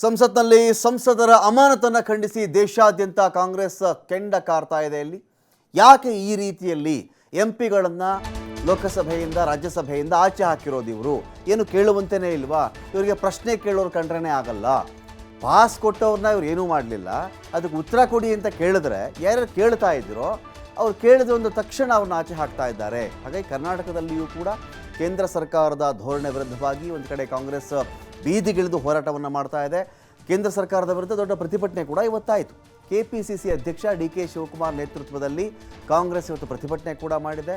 ಸಂಸತ್ನಲ್ಲಿ ಸಂಸದರ ಅಮಾನತನ್ನು ಖಂಡಿಸಿ ದೇಶಾದ್ಯಂತ ಕಾಂಗ್ರೆಸ್ ಕೆಂಡ ಕಾರ್ತಾ ಇದೆ ಇಲ್ಲಿ. ಯಾಕೆ ಈ ರೀತಿಯಲ್ಲಿ ಎಂ ಪಿಗಳನ್ನು ಲೋಕಸಭೆಯಿಂದ, ರಾಜ್ಯಸಭೆಯಿಂದ ಆಚೆ ಹಾಕಿರೋದು ಇವರು? ಏನು ಕೇಳುವಂತೆಯೇ ಇಲ್ವಾ? ಇವರಿಗೆ ಪ್ರಶ್ನೆ ಕೇಳೋರು ಕಂಡ್ರೇ ಆಗಲ್ಲ. ಪಾಸ್ ಕೊಟ್ಟವ್ರನ್ನ ಇವ್ರು ಏನೂ ಮಾಡಲಿಲ್ಲ. ಅದಕ್ಕೆ ಉತ್ತರ ಕೊಡಿ ಅಂತ ಕೇಳಿದ್ರೆ ಯಾರ್ಯಾರು ಕೇಳ್ತಾ ಇದ್ರು ಅವ್ರು ಕೇಳಿದ ಒಂದು ತಕ್ಷಣ ಅವ್ರನ್ನ ಆಚೆ ಹಾಕ್ತಾ ಇದ್ದಾರೆ. ಹಾಗಾಗಿ ಕರ್ನಾಟಕದಲ್ಲಿಯೂ ಕೂಡ ಕೇಂದ್ರ ಸರ್ಕಾರದ ಧೋರಣೆ ವಿರುದ್ಧವಾಗಿ ಒಂದು ಕಡೆ ಕಾಂಗ್ರೆಸ್ ಬೀದಿಗಿಳಿದು ಹೋರಾಟವನ್ನು ಮಾಡ್ತಾ ಇದೆ. ಕೇಂದ್ರ ಸರ್ಕಾರದ ವಿರುದ್ಧ ದೊಡ್ಡ ಪ್ರತಿಭಟನೆ ಕೂಡ ಇವತ್ತಾಯಿತು. ಕೆ ಪಿ ಸಿ ಸಿ ಅಧ್ಯಕ್ಷ ಡಿ ಕೆ ಶಿವಕುಮಾರ್ ನೇತೃತ್ವದಲ್ಲಿ ಕಾಂಗ್ರೆಸ್ ಇವತ್ತು ಪ್ರತಿಭಟನೆ ಕೂಡ ಮಾಡಿದೆ.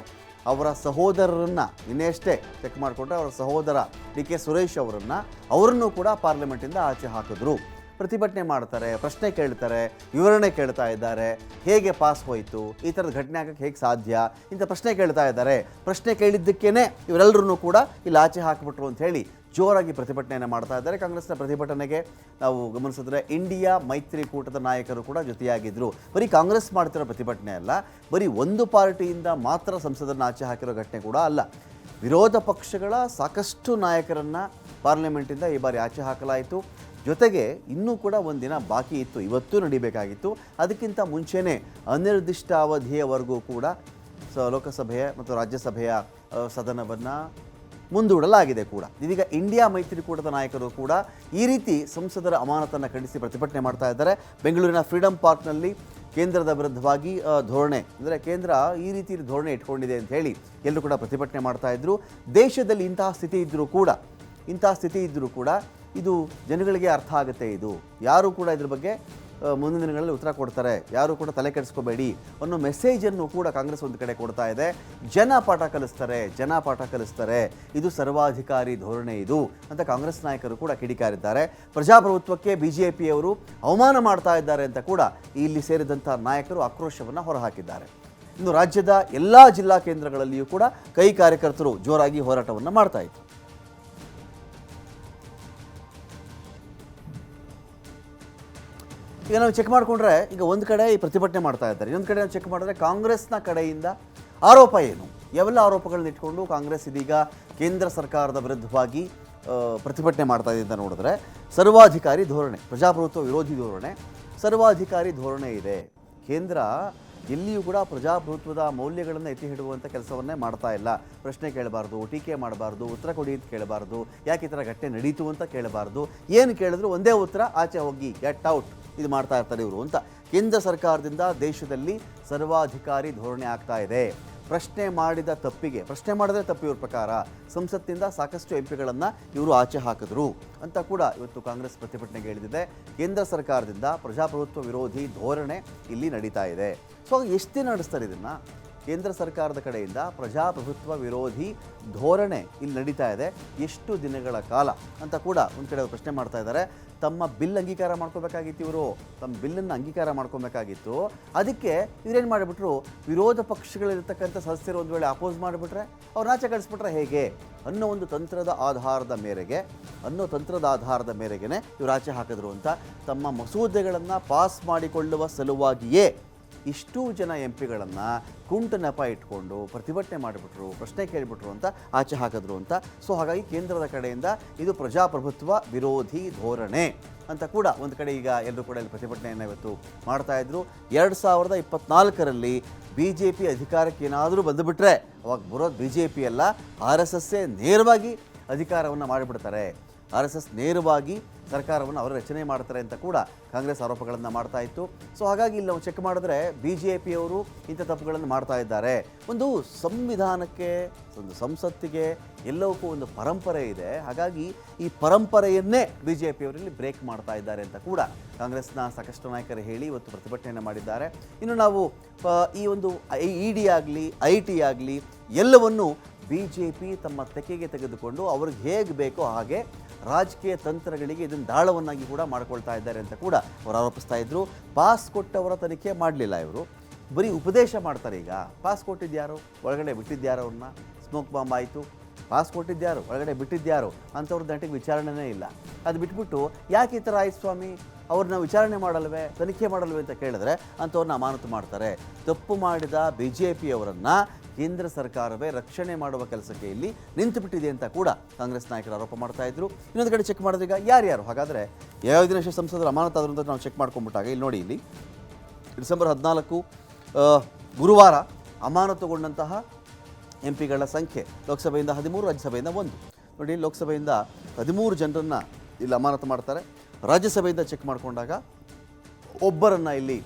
ಅವರ ಸಹೋದರರನ್ನು ನಿನ್ನೆಯಷ್ಟೇ ಚೆಕ್ ಮಾಡಿಕೊಂಡ್ರೆ ಅವರ ಸಹೋದರ ಡಿ ಕೆ ಸುರೇಶ್ ಅವರನ್ನು ಅವರನ್ನು ಕೂಡ ಪಾರ್ಲಿಮೆಂಟಿಂದ ಆಚೆ ಹಾಕಿದ್ರು. ಪ್ರತಿಭಟನೆ ಮಾಡ್ತಾರೆ, ಪ್ರಶ್ನೆ ಕೇಳ್ತಾರೆ, ವಿವರಣೆ ಕೇಳ್ತಾ ಇದ್ದಾರೆ, ಹೇಗೆ ಪಾಸ್ ಹೋಯಿತು, ಈ ಥರದ ಘಟನೆ ಆಗಕ್ಕೆ ಹೇಗೆ ಸಾಧ್ಯ, ಇಂಥ ಪ್ರಶ್ನೆ ಕೇಳ್ತಾ ಇದ್ದಾರೆ. ಪ್ರಶ್ನೆ ಕೇಳಿದ್ದಕ್ಕೇ ಇವರೆಲ್ಲರೂ ಕೂಡ ಇಲ್ಲಿ ಆಚೆ ಹಾಕಿಬಿಟ್ರು ಅಂತ ಹೇಳಿ ಜೋರಾಗಿ ಪ್ರತಿಭಟನೆಯನ್ನು ಮಾಡ್ತಾ ಇದ್ದಾರೆ. ಕಾಂಗ್ರೆಸ್ನ ಪ್ರತಿಭಟನೆಗೆ ನಾವು ಗಮನಿಸಿದ್ರೆ ಇಂಡಿಯಾ ಮೈತ್ರಿಕೂಟದ ನಾಯಕರು ಕೂಡ ಜೊತೆಯಾಗಿದ್ದರು ಬರೀ ಕಾಂಗ್ರೆಸ್ ಮಾಡ್ತಿರೋ ಪ್ರತಿಭಟನೆ ಅಲ್ಲ, ಬರೀ ಒಂದು ಪಾರ್ಟಿಯಿಂದ ಮಾತ್ರ ಸಂಸದರನ್ನು ಆಚೆ ಹಾಕಿರೋ ಘಟನೆ ಕೂಡ ಅಲ್ಲ. ವಿರೋಧ ಪಕ್ಷಗಳ ಸಾಕಷ್ಟು ನಾಯಕರನ್ನು ಪಾರ್ಲಿಮೆಂಟಿಂದ ಈ ಬಾರಿ ಆಚೆ ಹಾಕಲಾಯಿತು. ಜೊತೆಗೆ ಇನ್ನೂ ಕೂಡ ಒಂದಿನ ಬಾಕಿ ಇತ್ತು. ಇವತ್ತು ನಡಿಬೇಕಾಗಿತ್ತು. ಅದಕ್ಕಿಂತ ಮುಂಚೆನೇ ಅನಿರ್ದಿಷ್ಟಾವಧಿಯವರೆಗೂ ಕೂಡ ಸ ಲೋಕಸಭೆಯ ಮತ್ತು ರಾಜ್ಯಸಭೆಯ ಸದನವನ್ನು ಮುಂದೂಡಲಾಗಿದೆ ಕೂಡ. ಇದೀಗ ಇಂಡಿಯಾ ಮೈತ್ರಿಕೂಟದ ನಾಯಕರು ಕೂಡ ಈ ರೀತಿ ಸಂಸದರ ಅಮಾನತನ್ನು ಖಂಡಿಸಿ ಪ್ರತಿಭಟನೆ ಮಾಡ್ತಾ ಇದ್ದಾರೆ. ಬೆಂಗಳೂರಿನ ಫ್ರೀಡಂ ಪಾರ್ಕ್ನಲ್ಲಿ ಕೇಂದ್ರದ ವಿರುದ್ಧವಾಗಿ ಧೋರಣೆ, ಅಂದರೆ ಕೇಂದ್ರ ಈ ರೀತಿ ಧೋರಣೆ ಇಟ್ಕೊಂಡಿದೆ ಅಂತ ಹೇಳಿ ಎಲ್ಲರೂ ಕೂಡ ಪ್ರತಿಭಟನೆ ಮಾಡ್ತಾ ಇದ್ರು. ದೇಶದಲ್ಲಿ ಇಂತಹ ಸ್ಥಿತಿ ಇದ್ದರೂ ಕೂಡ, ಇಂತಹ ಸ್ಥಿತಿ ಇದ್ದರೂ ಕೂಡ ಇದು ಜನಗಳಿಗೆ ಅರ್ಥ ಆಗುತ್ತೆ ಇದು. ಯಾರು ಕೂಡ ಇದ್ರ ಬಗ್ಗೆ ಮುಂದಿನ ದಿನಗಳಲ್ಲಿ ಉತ್ತರ ಕೊಡ್ತಾರೆ. ಯಾರು ಕೂಡ ತಲೆ ಕೆಡಿಸ್ಕೋಬೇಡಿ ಅನ್ನೋ ಮೆಸೇಜನ್ನು ಕೂಡ ಕಾಂಗ್ರೆಸ್ ಒಂದು ಕಡೆ ಕೊಡ್ತಾ ಇದೆ. ಜನ ಪಾಠ ಕಲಿಸ್ತಾರೆ, ಜನ ಪಾಠ ಕಲಿಸ್ತಾರೆ. ಇದು ಸರ್ವಾಧಿಕಾರಿ ಧೋರಣೆ ಇದು ಅಂತ ಕಾಂಗ್ರೆಸ್ ನಾಯಕರು ಕೂಡ ಕಿಡಿಕಾರಿದ್ದಾರೆ. ಪ್ರಜಾಪ್ರಭುತ್ವಕ್ಕೆ ಬಿ ಜೆ ಪಿಯವರು ಅವಮಾನ ಮಾಡ್ತಾ ಇದ್ದಾರೆ ಅಂತ ಕೂಡ ಇಲ್ಲಿ ಸೇರಿದಂಥ ನಾಯಕರು ಆಕ್ರೋಶವನ್ನು ಹೊರಹಾಕಿದ್ದಾರೆ. ಇನ್ನು ರಾಜ್ಯದ ಎಲ್ಲ ಜಿಲ್ಲಾ ಕೇಂದ್ರಗಳಲ್ಲಿಯೂ ಕೂಡ ಕೈ ಕಾರ್ಯಕರ್ತರು ಜೋರಾಗಿ ಹೋರಾಟವನ್ನು ಮಾಡ್ತಾ ಇದ್ರು. ಈಗ ನಾವು ಚೆಕ್ ಮಾಡಿಕೊಂಡ್ರೆ ಈಗ ಒಂದು ಕಡೆ ಈ ಪ್ರತಿಭಟನೆ ಮಾಡ್ತಾ ಇದ್ದಾರೆ. ಇನ್ನೊಂದು ಕಡೆ ನಾವು ಚೆಕ್ ಮಾಡಿದ್ರೆ ಕಾಂಗ್ರೆಸ್ನ ಕಡೆಯಿಂದ ಆರೋಪ ಏನು? ಯಾವೆಲ್ಲ ಆರೋಪಗಳನ್ನ ಇಟ್ಕೊಂಡು ಕಾಂಗ್ರೆಸ್ ಇದೀಗ ಕೇಂದ್ರ ಸರ್ಕಾರದ ವಿರುದ್ಧವಾಗಿ ಪ್ರತಿಭಟನೆ ಮಾಡ್ತಾ ಇದೆ ಅಂತ ನೋಡಿದ್ರೆ ಸರ್ವಾಧಿಕಾರಿ ಧೋರಣೆ, ಪ್ರಜಾಪ್ರಭುತ್ವ ವಿರೋಧಿ ಧೋರಣೆ, ಸರ್ವಾಧಿಕಾರಿ ಧೋರಣೆ ಇದೆ. ಕೇಂದ್ರ ಎಲ್ಲಿಯೂ ಕೂಡ ಪ್ರಜಾಪ್ರಭುತ್ವದ ಮೌಲ್ಯಗಳನ್ನು ಎತ್ತಿ ಹಿಡುವಂಥ ಕೆಲಸವನ್ನೇ ಮಾಡ್ತಾ ಇಲ್ಲ. ಪ್ರಶ್ನೆ ಕೇಳಬಾರ್ದು, ಟೀಕೆ ಮಾಡಬಾರ್ದು, ಉತ್ತರ ಕೊಡಿ ಅಂತ ಕೇಳಬಾರ್ದು, ಯಾಕೆ ಈ ಥರ ಘಟನೆ ನಡೀತು ಅಂತ ಕೇಳಬಾರ್ದು, ಏನು ಕೇಳಿದ್ರು ಒಂದೇ ಉತ್ತರ, ಆಚೆ ಹೋಗಿ, ಗೆಟ್ ಔಟ್. ಇದು ಮಾಡ್ತಾ ಇರ್ತಾರೆ ಇವರು ಅಂತ ಕೇಂದ್ರ ಸರ್ಕಾರದಿಂದ ದೇಶದಲ್ಲಿ ಸರ್ವಾಧಿಕಾರಿ ಧೋರಣೆ ಆಗ್ತಾ ಇದೆ. ಪ್ರಶ್ನೆ ಮಾಡಿದ ತಪ್ಪಿಗೆ, ಪ್ರಶ್ನೆ ಮಾಡಿದ್ರೆ ತಪ್ಪು ಇವ್ರ ಪ್ರಕಾರ. ಸಂಸತ್ತಿಂದ ಸಾಕಷ್ಟು ಎಂ ಪಿಗಳನ್ನು ಇವರು ಆಚೆ ಹಾಕಿದ್ರು ಅಂತ ಕೂಡ ಇವತ್ತು ಕಾಂಗ್ರೆಸ್ ಪ್ರತಿಭಟನೆಗೆ ಹೇಳಿದಿದೆ. ಕೇಂದ್ರ ಸರ್ಕಾರದಿಂದ ಪ್ರಜಾಪ್ರಭುತ್ವ ವಿರೋಧಿ ಧೋರಣೆ ಇಲ್ಲಿ ನಡೀತಾ ಇದೆ. ಸೊ ಎಷ್ಟು ನಡೆಸ್ತಾರೆ ಇದನ್ನು? ಕೇಂದ್ರ ಸರ್ಕಾರದ ಕಡೆಯಿಂದ ಪ್ರಜಾಪ್ರಭುತ್ವ ವಿರೋಧಿ ಧೋರಣೆ ಇಲ್ಲಿ ನಡೀತಾ ಇದೆ. ಎಷ್ಟು ದಿನಗಳ ಕಾಲ ಅಂತ ಕೂಡ ಒಂದು ಕಡೆ ಪ್ರಶ್ನೆ ಮಾಡ್ತಾ ಇದ್ದಾರೆ. ತಮ್ಮ ಬಿಲ್ ಅಂಗೀಕಾರ ಮಾಡ್ಕೋಬೇಕಾಗಿತ್ತು ಇವರು. ತಮ್ಮ ಬಿಲ್ಲನ್ನು ಅಂಗೀಕಾರ ಮಾಡ್ಕೊಬೇಕಾಗಿತ್ತು. ಅದಕ್ಕೆ ಇವರೇನು ಮಾಡಿಬಿಟ್ರು? ವಿರೋಧ ಪಕ್ಷಗಳಿರ್ತಕ್ಕಂಥ ಸದಸ್ಯರು ಒಂದು ವೇಳೆ ಅಪೋಸ್ ಮಾಡಿಬಿಟ್ರೆ ಅವ್ರು ಆಚೆ ಕಳಿಸ್ಬಿಟ್ರೆ ಹೇಗೆ? ಅನ್ನೋ ಒಂದು ತಂತ್ರದ ಆಧಾರದ ಮೇರೆಗೆ, ಅನ್ನೋ ತಂತ್ರದ ಆಧಾರದ ಮೇರೆಗೆ ಇವರು ಆಚೆ ಹಾಕಿದ್ರು ಅಂತ ತಮ್ಮ ಮಸೂದೆಗಳನ್ನು ಪಾಸ್ ಮಾಡಿಕೊಳ್ಳುವ ಸಲುವಾಗಿಯೇ ಇಷ್ಟೂ ಜನ ಎಂ ಪಿಗಳನ್ನು ಕುಂಟು ನೆಪ ಇಟ್ಕೊಂಡು ಪ್ರತಿಭಟನೆ ಮಾಡಿಬಿಟ್ರು, ಪ್ರಶ್ನೆ ಕೇಳಿಬಿಟ್ರು ಅಂತ ಆಚೆ ಹಾಕಿದ್ರು ಅಂತ. ಸೊ ಹಾಗಾಗಿ ಕೇಂದ್ರದ ಕಡೆಯಿಂದ ಇದು ಪ್ರಜಾಪ್ರಭುತ್ವ ವಿರೋಧಿ ಧೋರಣೆ ಅಂತ ಕೂಡ ಒಂದು ಕಡೆ ಈಗ ಎಲ್ಲರೂ ಕೂಡ ಇಲ್ಲಿ ಪ್ರತಿಭಟನೆಯನ್ನು ಇವತ್ತು ಮಾಡ್ತಾ ಇದ್ರು. ಎರಡು ಸಾವಿರದ ಇಪ್ಪತ್ನಾಲ್ಕರಲ್ಲಿ ಬಿ ಜೆ ಪಿ ಅಧಿಕಾರಕ್ಕೆ ಏನಾದರೂ ಬಂದುಬಿಟ್ರೆ, ಅವಾಗ ಬರೋದು ಬಿ ಜೆ ಪಿ ಅಲ್ಲ, ಆರ್ ಎಸ್ ಎಸ್ಸೇ ನೇರವಾಗಿ ಅಧಿಕಾರವನ್ನು ಮಾಡಿಬಿಡ್ತಾರೆ. ಆರ್ ಎಸ್ ನೇರವಾಗಿ ಸರ್ಕಾರವನ್ನು ಅವರು ರಚನೆ ಮಾಡ್ತಾರೆ ಅಂತ ಕೂಡ ಕಾಂಗ್ರೆಸ್ ಆರೋಪಗಳನ್ನು ಮಾಡ್ತಾ ಇತ್ತು. ಸೊ ಹಾಗಾಗಿ ಇಲ್ಲಿ ನಾವು ಚೆಕ್ ಮಾಡಿದ್ರೆ ಬಿ ಜೆ ಪಿಯವರು ಇಂಥ ತಪ್ಪುಗಳನ್ನು ಮಾಡ್ತಾ ಇದ್ದಾರೆ. ಒಂದು ಸಂವಿಧಾನಕ್ಕೆ, ಒಂದು ಸಂಸತ್ತಿಗೆ ಎಲ್ಲವಕ್ಕೂ ಒಂದು ಪರಂಪರೆ ಇದೆ. ಹಾಗಾಗಿ ಈ ಪರಂಪರೆಯನ್ನೇ ಬಿ ಜೆ ಪಿಯವರಲ್ಲಿ ಬ್ರೇಕ್ ಮಾಡ್ತಾ ಇದ್ದಾರೆ ಅಂತ ಕೂಡ ಕಾಂಗ್ರೆಸ್ನ ಸಾಕಷ್ಟು ನಾಯಕರು ಹೇಳಿ ಇವತ್ತು ಪ್ರತಿಭಟನೆಯನ್ನು ಮಾಡಿದ್ದಾರೆ. ಇನ್ನು ನಾವು ಈ ಒಂದು ಇ ಡಿ ಆಗಲಿ, ಐ ಟಿ ಆಗಲಿ ಎಲ್ಲವನ್ನು ಬಿ ಜೆ ಪಿ ತಮ್ಮ ತೆಕೆಗೆ ತೆಗೆದುಕೊಂಡು ಅವ್ರಿಗೆ ಹೇಗೆ ಬೇಕೋ ಹಾಗೆ ರಾಜಕೀಯ ತಂತ್ರಗಳಿಗೆ ಇದನ್ನು ದಾಳವನ್ನಾಗಿ ಕೂಡ ಮಾಡ್ಕೊಳ್ತಾ ಇದ್ದಾರೆ ಅಂತ ಕೂಡ ಅವರು ಆರೋಪಿಸ್ತಾ ಇದ್ರು. ಪಾಸ್ ಕೊಟ್ಟವರ ತನಿಖೆ ಮಾಡಲಿಲ್ಲ ಇವರು. ಬರೀ ಉಪದೇಶ ಮಾಡ್ತಾರೆ ಈಗ. ಪಾಸ್ ಕೊಟ್ಟಿದ್ಯಾರು? ಒಳಗಡೆ ಬಿಟ್ಟಿದ್ಯಾರು ಅವ್ರನ್ನ? ಸ್ಮೋಕ್ ಬಾಂಬ್ ಆಯಿತು. ಪಾಸ್ ಕೊಟ್ಟಿದ್ಯಾರು? ಒಳಗಡೆ ಬಿಟ್ಟಿದ್ಯಾರು? ಅಂಥವ್ರದ್ದು ದಂಟಿಗೆ ವಿಚಾರಣೆನೇ ಇಲ್ಲ. ಅದು ಬಿಟ್ಬಿಟ್ಟು ಯಾಕೆ ಈ ಥರ ಆಯ್ತು ಸ್ವಾಮಿ? ಅವ್ರನ್ನ ವಿಚಾರಣೆ ಮಾಡಲ್ವೇ? ತನಿಖೆ ಮಾಡಲ್ವೇ ಅಂತ ಕೇಳಿದ್ರೆ ಅಂಥವ್ರನ್ನ ಅಮಾನತು ಮಾಡ್ತಾರೆ. ತಪ್ಪು ಮಾಡಿದ ಬಿ ಜೆ ಪಿಯವರನ್ನು ಕೇಂದ್ರ ಸರ್ಕಾರವೇ ರಕ್ಷಣೆ ಮಾಡುವ ಕೆಲಸಕ್ಕೆ ಇಲ್ಲಿ ನಿಂತು ಬಿಟ್ಟಿದೆ ಅಂತ ಕೂಡ ಕಾಂಗ್ರೆಸ್ ನಾಯಕರು ಆರೋಪ ಮಾಡ್ತಾ ಇದ್ರು. ಇನ್ನೊಂದು ಕಡೆ ಚೆಕ್ ಮಾಡಿದ್ರೀಗ ಯಾರ್ಯಾರು? ಹಾಗಾದರೆ ಯಾವ ದಿನ ಸಂಸದರು ಅಮಾನತಾದರು ಅಂತ ನಾವು ಚೆಕ್ ಮಾಡ್ಕೊಂಡ್ಬಿಟ್ಟಾಗ ಇಲ್ಲಿ ನೋಡಿ ಇಲ್ಲಿ ಡಿಸೆಂಬರ್ ಹದಿನಾಲ್ಕು ಗುರುವಾರ ಅಮಾನತುಗೊಂಡಂತಹ ಎಂ ಪಿಗಳ ಸಂಖ್ಯೆ ಲೋಕಸಭೆಯಿಂದ ಹದಿಮೂರು, ರಾಜ್ಯಸಭೆಯಿಂದ ಒಂದು. ನೋಡಿ ಲೋಕಸಭೆಯಿಂದ ಹದಿಮೂರು ಜನರನ್ನು ಇಲ್ಲಿ ಅಮಾನತು ಮಾಡ್ತಾರೆ. ರಾಜ್ಯಸಭೆಯಿಂದ ಚೆಕ್ ಮಾಡಿಕೊಂಡಾಗ ಒಬ್ಬರನ್ನು ಇಲ್ಲಿ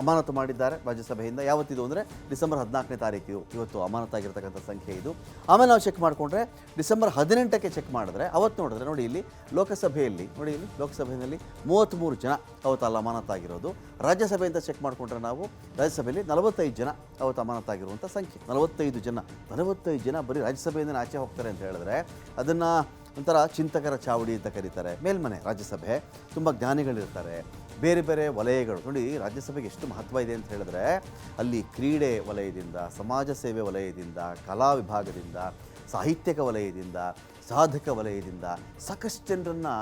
ಅಮಾನತು ಮಾಡಿದ್ದಾರೆ ರಾಜ್ಯಸಭೆಯಿಂದ. ಯಾವತ್ತಿದು ಅಂದರೆ ಡಿಸೆಂಬರ್ ಹದಿನಾಲ್ಕನೇ ತಾರೀಕು ಇವತ್ತು ಅಮಾನತಾಗಿರ್ತಕ್ಕಂಥ ಸಂಖ್ಯೆ ಇದು. ಆಮೇಲೆ ನಾವು ಚೆಕ್ ಮಾಡಿಕೊಂಡ್ರೆ ಡಿಸೆಂಬರ್ ಹದಿನೆಂಟಕ್ಕೆ ಚೆಕ್ ಮಾಡಿದ್ರೆ, ಅವತ್ತು ನೋಡಿದ್ರೆ ನೋಡಿ ಇಲ್ಲಿ ಲೋಕಸಭೆಯಲ್ಲಿ, ನೋಡಿ ಇಲ್ಲಿ ಲೋಕಸಭೆಯಲ್ಲಿ ಮೂವತ್ತ್ಮೂರು ಜನ ಅವತ್ತು ಅಲ್ಲಿ ಅಮಾನತಾಗಿರೋದು. ರಾಜ್ಯಸಭೆಯಿಂದ ಚೆಕ್ ಮಾಡಿಕೊಂಡ್ರೆ ನಾವು ರಾಜ್ಯಸಭೆಯಲ್ಲಿ ನಲವತ್ತೈದು ಜನ ಅವತ್ತು ಅಮಾನತಾಗಿರುವಂಥ ಸಂಖ್ಯೆ. ನಲವತ್ತೈದು ಜನ ನಲವತ್ತೈದು ಜನ ಬರೀ ರಾಜ್ಯಸಭೆಯಿಂದ ಆಚೆ ಹೋಗ್ತಾರೆ ಅಂತ ಹೇಳಿದ್ರೆ ಅದನ್ನು ಒಂಥರ ಚಿಂತಕರ ಚಾವಡಿ ಅಂತ ಕರೀತಾರೆ. ಮೇಲ್ಮನೆ ರಾಜ್ಯಸಭೆ, ತುಂಬ ಜ್ಞಾನಿಗಳಿರ್ತಾರೆ. ಬೇರೆ ಬೇರೆ ವಲಯಗಳು. ನೋಡಿ, ರಾಜ್ಯಸಭೆಗೆ ಎಷ್ಟು ಮಹತ್ವ ಇದೆ ಅಂತ ಹೇಳಿದ್ರೆ, ಅಲ್ಲಿ ಕ್ರೀಡೆ ವಲಯದಿಂದ, ಸಮಾಜ ಸೇವೆ ವಲಯದಿಂದ, ಕಲಾ ವಿಭಾಗದಿಂದ, ಸಾಹಿತ್ಯಕ ವಲಯದಿಂದ, ಸಾಧಕ ವಲಯದಿಂದ ಸಾಕಷ್ಟು ಜನರನ್ನು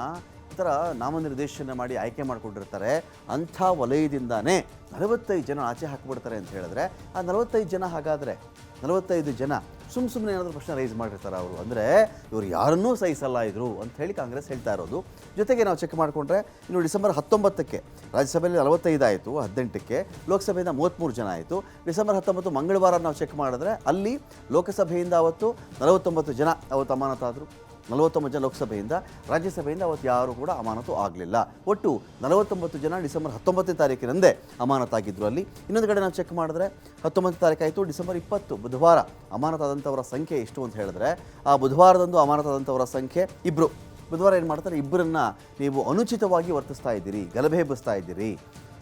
ಒಂಥರ ನಾಮನಿರ್ದೇಶನ ಮಾಡಿ ಆಯ್ಕೆ ಮಾಡಿಕೊಂಡಿರ್ತಾರೆ. ಅಂಥ ವಲಯದಿಂದಾನೇ ನಲವತ್ತೈದು ಜನ ಆಚೆ ಹಾಕಿಬಿಡ್ತಾರೆ ಅಂತ ಹೇಳಿದ್ರೆ, ಆ ನಲವತ್ತೈದು ಜನ ಹಾಗಾದರೆ, ನಲವತ್ತೈದು ಜನ ಸುಮ್ಮ ಸುಮ್ಮನೆ ಏನಾದರೂ ಪ್ರಶ್ನೆ ರೈಸ್ ಮಾಡಿರ್ತಾರೆ ಅವರು. ಅಂದರೆ ಇವರು ಯಾರನ್ನೂ ಸಹಿಸಲ್ಲ ಇದ್ರು ಅಂತ ಹೇಳಿ ಕಾಂಗ್ರೆಸ್ ಹೇಳ್ತಾ ಇರೋದು. ಜೊತೆಗೆ ನಾವು ಚೆಕ್ ಮಾಡಿಕೊಂಡ್ರೆ, ಇನ್ನು ಡಿಸೆಂಬರ್ ಹತ್ತೊಂಬತ್ತಕ್ಕೆ ರಾಜ್ಯಸಭೆಯಲ್ಲಿ ನಲವತ್ತೈದು ಆಯಿತು, ಹದಿನೆಂಟಕ್ಕೆ. ಲೋಕಸಭೆಯಿಂದ ಮೂವತ್ತ್ಮೂರು ಜನ ಆಯಿತು. ಡಿಸೆಂಬರ್ ಹತ್ತೊಂಬತ್ತು ಮಂಗಳವಾರ ನಾವು ಚೆಕ್ ಮಾಡಿದ್ರೆ ಅಲ್ಲಿ ಲೋಕಸಭೆಯಿಂದ ಅವತ್ತು ನಲವತ್ತೊಂಬತ್ತು ಜನ ಅವತ್ತು ಅಮಾನತಾದರು. ನಲವತ್ತೊಂಬತ್ತು ಜನ ಲೋಕಸಭೆಯಿಂದ, ರಾಜ್ಯಸಭೆಯಿಂದ ಅವತ್ತು ಯಾರು ಕೂಡ ಅಮಾನತು ಆಗಲಿಲ್ಲ. ಒಟ್ಟು ನಲವತ್ತೊಂಬತ್ತು ಜನ ಡಿಸೆಂಬರ್ ಹತ್ತೊಂಬತ್ತನೇ ತಾರೀಕಿನಂದೇ ಅಮಾನತಾಗಿದ್ದರು ಅಲ್ಲಿ. ಇನ್ನೊಂದು ಕಡೆ ನಾವು ಚೆಕ್ ಮಾಡಿದ್ರೆ ಹತ್ತೊಂಬತ್ತು ತಾರೀಕು ಆಯಿತು, ಡಿಸೆಂಬರ್ ಇಪ್ಪತ್ತು, ಬುಧವಾರ ಅಮಾನತಾದಂಥವರ ಸಂಖ್ಯೆ ಎಷ್ಟು ಅಂತ ಹೇಳಿದ್ರೆ, ಆ ಬುಧವಾರದಂದು ಅಮಾನತಾದಂಥವರ ಸಂಖ್ಯೆ ಇಬ್ಬರು ಬುಧವಾರ ಏನು ಮಾಡ್ತಾರೆ? ಇಬ್ಬರನ್ನು ನೀವು ಅನುಚಿತವಾಗಿ ವರ್ತಿಸ್ತಾ ಇದ್ದೀರಿ, ಗಲಭೆ ಎಬ್ಬಿಸ್ತಾ ಇದ್ದೀರಿ.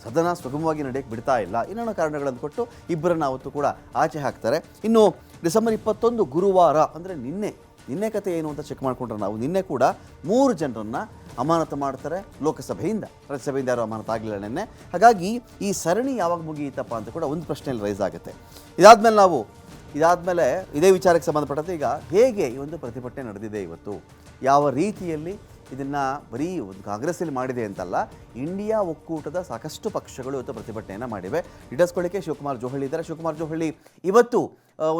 ಸದನ ಸುಗಮವಾಗಿ ನಡೆಯಕ್ಕೆ ಬಿಡ್ತಾ ಇಲ್ಲ. ಇನ್ನೊಂದು ಕಾರಣಗಳನ್ನು ಕೊಟ್ಟು ಇಬ್ಬರನ್ನು ಅವತ್ತು ಕೂಡ ಆಚೆ ಹಾಕ್ತಾರೆ. ಇನ್ನು ಡಿಸೆಂಬರ್ ಇಪ್ಪತ್ತೊಂದು ಗುರುವಾರ ಅಂದರೆ ನಿನ್ನೆ ನಿನ್ನೆ ಕತೆ ಏನು ಅಂತ ಚೆಕ್ ಮಾಡಿಕೊಂಡ್ರೆ ನಾವು ನಿನ್ನೆ ಕೂಡ ಮೂರು ಜನರನ್ನು ಅಮಾನತು ಮಾಡ್ತಾರೆ ಲೋಕಸಭೆಯಿಂದ. ರಾಜ್ಯಸಭೆಯಿಂದ ಯಾರು ಅಮಾನತು ಆಗಲಿಲ್ಲ ನಿನ್ನೆ. ಹಾಗಾಗಿ ಈ ಸರಣಿ ಯಾವಾಗ ಮುಗಿಯಿತಪ್ಪ ಅಂತ ಕೂಡ ಒಂದು ಪ್ರಶ್ನೆಯಲ್ಲಿ ರೈಸ್ ಆಗುತ್ತೆ. ಇದಾದಮೇಲೆ ನಾವು, ಇದಾದಮೇಲೆ ಇದೇ ವಿಚಾರಕ್ಕೆ ಸಂಬಂಧಪಟ್ಟಂತೆ ಈಗ ಹೇಗೆ ಈ ಒಂದು ಪ್ರತಿಭಟನೆ ನಡೆದಿದೆ ಇವತ್ತು? ಯಾವ ರೀತಿಯಲ್ಲಿ ಇದನ್ನು ಬರೀ ಒಂದು ಕಾಂಗ್ರೆಸ್ಸಲ್ಲಿ ಮಾಡಿದೆ ಅಂತಲ್ಲ, ಇಂಡಿಯಾ ಒಕ್ಕೂಟದ ಸಾಕಷ್ಟು ಪಕ್ಷಗಳು ಇವತ್ತು ಪ್ರತಿಭಟನೆಯನ್ನು ಮಾಡಿವೆ. ಇಡಸ್ಕೊಳ್ಳಿಕ್ಕೆ ಶಿವಕುಮಾರ್ ಜೋಹಳ್ಳಿ ಇದ್ದಾರೆ. ಶಿವಕುಮಾರ್ ಜೋಹಳ್ಳಿ, ಇವತ್ತು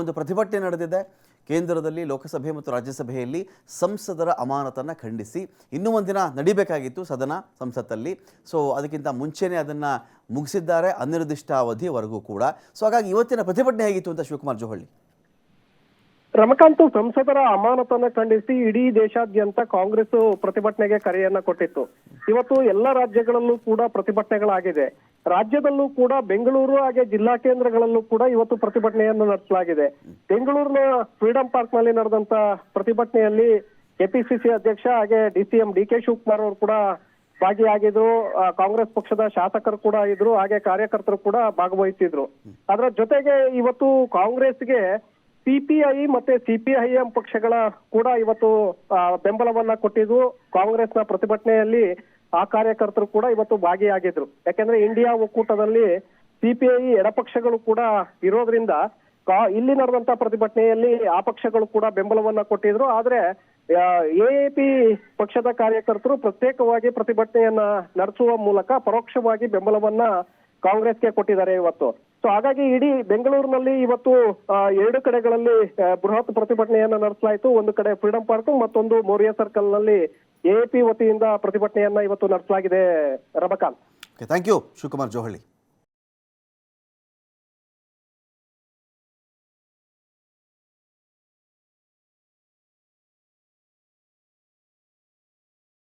ಒಂದು ಪ್ರತಿಭಟನೆ ನಡೆದಿದೆ. ಕೇಂದ್ರದಲ್ಲಿ ಲೋಕಸಭೆ ಮತ್ತು ರಾಜ್ಯಸಭೆಯಲ್ಲಿ ಸಂಸದರ ಅಮಾನತನ್ನು ಖಂಡಿಸಿ. ಇನ್ನೂ ಒಂದಿನ ನಡಿಬೇಕಾಗಿತ್ತು ಸದನ ಸಂಸತ್ತಲ್ಲಿ. ಸೊ ಅದಕ್ಕಿಂತ ಮುಂಚೆನೇ ಅದನ್ನು ಮುಗಿಸಿದ್ದಾರೆ ಅನಿರ್ದಿಷ್ಟಾವಧಿವರೆಗೂ ಕೂಡ. ಸೊ ಹಾಗಾಗಿ ಇವತ್ತಿನ ಪ್ರತಿಭಟನೆ ಹೇಗಿತ್ತು ಅಂತ ಶಿವಕುಮಾರ್ ಜೋಹಳ್ಳಿ? ರಮಕಾಂತ್, ಸಂಸದರ ಅಮಾನತನ್ನ ಖಂಡಿಸಿ ಇಡೀ ದೇಶಾದ್ಯಂತ ಕಾಂಗ್ರೆಸ್ ಪ್ರತಿಭಟನೆಗೆ ಕರೆಯನ್ನ ಕೊಟ್ಟಿತ್ತು. ಇವತ್ತು ಎಲ್ಲ ರಾಜ್ಯಗಳಲ್ಲೂ ಕೂಡ ಪ್ರತಿಭಟನೆಗಳಾಗಿದೆ. ರಾಜ್ಯದಲ್ಲೂ ಕೂಡ, ಬೆಂಗಳೂರು ಹಾಗೆ ಜಿಲ್ಲಾ ಕೇಂದ್ರಗಳಲ್ಲೂ ಕೂಡ ಇವತ್ತು ಪ್ರತಿಭಟನೆಯನ್ನು ನಡೆಸಲಾಗಿದೆ. ಬೆಂಗಳೂರಿನ ಫ್ರೀಡಂ ಪಾರ್ಕ್ನಲ್ಲಿ ನಡೆದಂತ ಪ್ರತಿಭಟನೆಯಲ್ಲಿ ಕೆಪಿಸಿಸಿ ಅಧ್ಯಕ್ಷ ಹಾಗೆ ಡಿಸಿಎಂ ಡಿ ಕೆ ಶಿವಕುಮಾರ್ ಅವರು ಕೂಡ ಭಾಗಿಯಾಗಿದ್ರು. ಕಾಂಗ್ರೆಸ್ ಪಕ್ಷದ ಶಾಸಕರು ಕೂಡ ಇದ್ರು. ಹಾಗೆ ಕಾರ್ಯಕರ್ತರು ಕೂಡ ಭಾಗವಹಿಸಿದ್ರು. ಅದರ ಜೊತೆಗೆ ಇವತ್ತು ಕಾಂಗ್ರೆಸ್ಗೆ ಸಿಪಿಐ ಮತ್ತೆ ಸಿಪಿಐಎಂ ಪಕ್ಷಗಳ ಕೂಡ ಇವತ್ತು ಬೆಂಬಲವನ್ನ ಕೊಟ್ಟಿದ್ದು ಕಾಂಗ್ರೆಸ್ನ ಪ್ರತಿಭಟನೆಯಲ್ಲಿ ಆ ಕಾರ್ಯಕರ್ತರು ಕೂಡ ಇವತ್ತು ಭಾಗಿಯಾಗಿದ್ರು. ಯಾಕಂದ್ರೆ ಇಂಡಿಯಾ ಒಕ್ಕೂಟದಲ್ಲಿ ಸಿಪಿಐ ಎಡಪಕ್ಷಗಳು ಕೂಡ ಇರೋದ್ರಿಂದ ಇಲ್ಲಿ ನಡೆದಂತ ಪ್ರತಿಭಟನೆಯಲ್ಲಿ ಆ ಪಕ್ಷಗಳು ಕೂಡ ಬೆಂಬಲವನ್ನ ಕೊಟ್ಟಿದ್ರು. ಆದ್ರೆ ಎಎಪಿ ಪಕ್ಷದ ಕಾರ್ಯಕರ್ತರು ಪ್ರತ್ಯೇಕವಾಗಿ ಪ್ರತಿಭಟನೆಯನ್ನ ನಡೆಸುವ ಮೂಲಕ ಪರೋಕ್ಷವಾಗಿ ಬೆಂಬಲವನ್ನ ಕಾಂಗ್ರೆಸ್ಗೆ ಕೊಟ್ಟಿದ್ದಾರೆ ಇವತ್ತು. ಸೊ ಹಾಗಾಗಿ ಇಡೀ ಬೆಂಗಳೂರಿನಲ್ಲಿ ಇವತ್ತು ಎರಡು ಕಡೆಗಳಲ್ಲಿ ಬೃಹತ್ ಪ್ರತಿಭಟನೆಯನ್ನ ನಡೆಸಲಾಯಿತು. ಒಂದು ಕಡೆ ಫ್ರೀಡಂ ಪಾರ್ಕ್ ಮತ್ತೊಂದು ಮೌರ್ಯ ಸರ್ಕಲ್ನಲ್ಲಿ ಎಪಿ ವತಿಯಿಂದ ಪ್ರತಿಭಟನೆಯನ್ನ ಇವತ್ತು ನಡೆಸಲಾಗಿದೆ ರಮಕಾಂತ್ ಥ್ಯಾಂಕ್ ಯು ಶಿವಕುಮಾರ್ ಜೋಹಳ್ಳಿ.